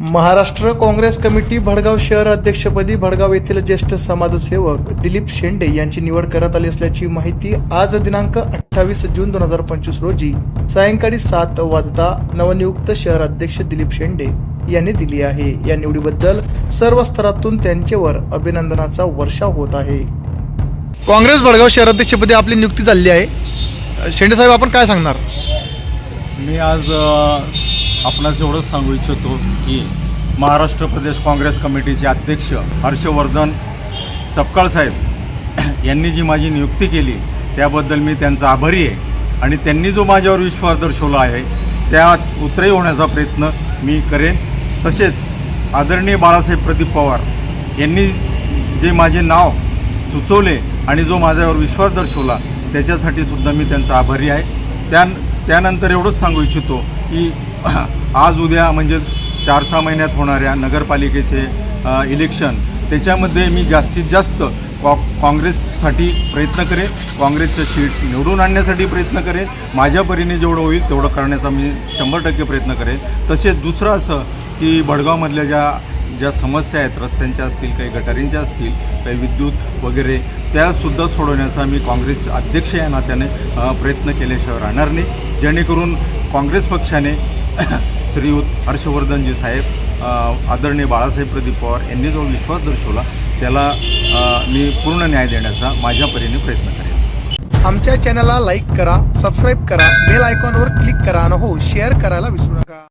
Maharashtra Congress committee Bhadgaon शहर अध्यक्षपदी भडगाव येथील ज्येष्ठ समाजसेवक दिलीप शेंडे यांची निवड करण्यात आली असल्याची माहिती आज दिनांक अठ्ठावीस जून दोन हजार पंचवीस रोजी सायंकाळी सात वाजता नवनियुक्त शहर अध्यक्ष दिलीप शेंडे यांनी दिली आहे. या निवडीबद्दल सर्व स्तरातून त्यांच्यावर अभिनंदनाचा वर्षाव होत आहे. काँग्रेस भडगाव शहर अध्यक्षपदी आपली नियुक्ती झाली आहे. शेंडे साहेब आपण काय सांगणार? मी आज आपणास एवढंच सांगू इच्छितो की महाराष्ट्र प्रदेश काँग्रेस कमिटीचे अध्यक्ष हर्षवर्धन सपकाळ साहेब यांनी जी माझी नियुक्ती केली त्याबद्दल मी त्यांचा आभारी आहे. आणि त्यांनी जो माझ्यावर विश्वास दर्शवला आहे त्यात उतरही होण्याचा प्रयत्न मी करेन. तसेच आदरणीय बाळासाहेब प्रदीप पवार यांनी जे माझे नाव सुचवले आणि जो माझ्यावर विश्वास दर्शवला त्याच्यासाठी सुद्धा मी त्यांचा आभारी आहे. त्या त्यानंतर एवढंच सांगू इच्छितो की आज उद्या म्हणजे चार सहा महिन्यात होणाऱ्या नगरपालिकेचे इलेक्शन त्याच्यामध्ये मी जास्तीत जास्त कॉ काँग्रेससाठी प्रयत्न करेन काँग्रेसचं सीट निवडून आणण्यासाठी प्रयत्न करेन माझ्या परीने जेवढं होईल तेवढं करण्याचा मी शंभर टक्के प्रयत्न करेन. तसेच दुसरं असं की भडगावमधल्या ज्या ज्या समस्या आहेत रस्त्यांच्या असतील काही गटारींच्या असतील काही विद्युत वगैरे त्यासुद्धा सोडवण्याचा मी काँग्रेस अध्यक्ष या नात्याने प्रयत्न केल्याशिवाय राहणार नाही. जेणेकरून काँग्रेस पक्षाने श्रीयुत हर्षवर्धनजी साहेब आदरणीय बाळासाहेब प्रदीप पवार यांनी जो विश्वास दर्शवला त्याला मी पूर्ण न्याय देण्याचा माझ्या परीने प्रयत्न करेन. आमच्या चॅनलला लाईक करा सबस्क्राईब करा बेल आयकॉनवर क्लिक करा आणि हो शेअर करायला विसरू नका.